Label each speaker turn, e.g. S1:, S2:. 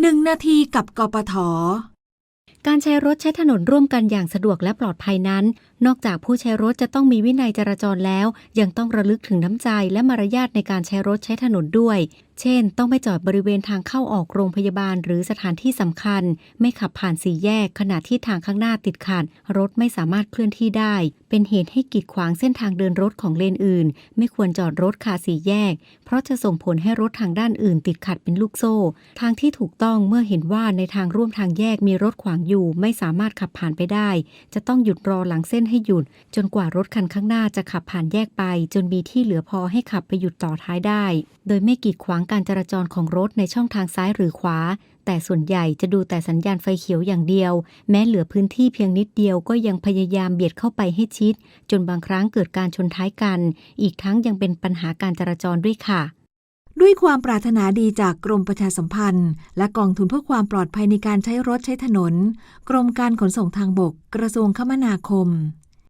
S1: 1นาทีกับกปท
S2: การใช้รถใช้ถนนร่วมกันอย่างสะดวกและปลอดภัยนั้น นอกจากผู้ใช้รถจะต้องมีวินัยจราจรแล้ว ยังต้องระลึกถึงน้ำใจและมารยาทในการใช้รถใช้ถนนด้วย เช่น ต้องไม่จอดบริเวณทางเข้าออกโรงพยาบาลหรือสถานที่สำคัญ ไม่ขับผ่านสี่แยก ขณะที่ทางข้างหน้าติดขัดรถไม่สามารถเคลื่อนที่ได้ เป็นเหตุให้กีดขวางเส้นทางเดินรถของเลนอื่น ไม่ควรจอดรถคาสี่แยก เพราะจะส่งผลให้รถทางด้านอื่น ติดขัดเป็นลูกโซ่ ทางที่ถูกต้องเมื่อเห็นว่าในทางร่วมทางแยกมีรถขวางอยู่ ไม่สามารถขับผ่านไปได้ จะต้องหยุดรอหลังเส้นให้หยุด จนกว่ารถคันข้างหน้าจะขับผ่านแยกไป จนมีที่เหลือพอให้ขับไปหยุดต่อท้ายได้ โดยไม่กีดขวางการจราจรของรถในช่องทางซ้ายหรือขวา แต่ส่วนใหญ่จะดูแต่สัญญาณไฟเขียวอย่างเดียว แม้เหลือพื้นที่เพียงนิดเดียวก็ยังพยายามเบียดเข้าไปให้ชิด จนบางครั้งเกิดการชนท้ายกัน อีกทั้งยังเป็นปัญหาการจราจรด้วยค่ะ
S1: ด้วยความปรารถนาดีจากกรมประชาสัมพันธ์ และกองทุนเพื่อความปลอดภัยในการใช้รถใช้ถนน กรมการขนส่งทางบก กระทรวงคมนาคม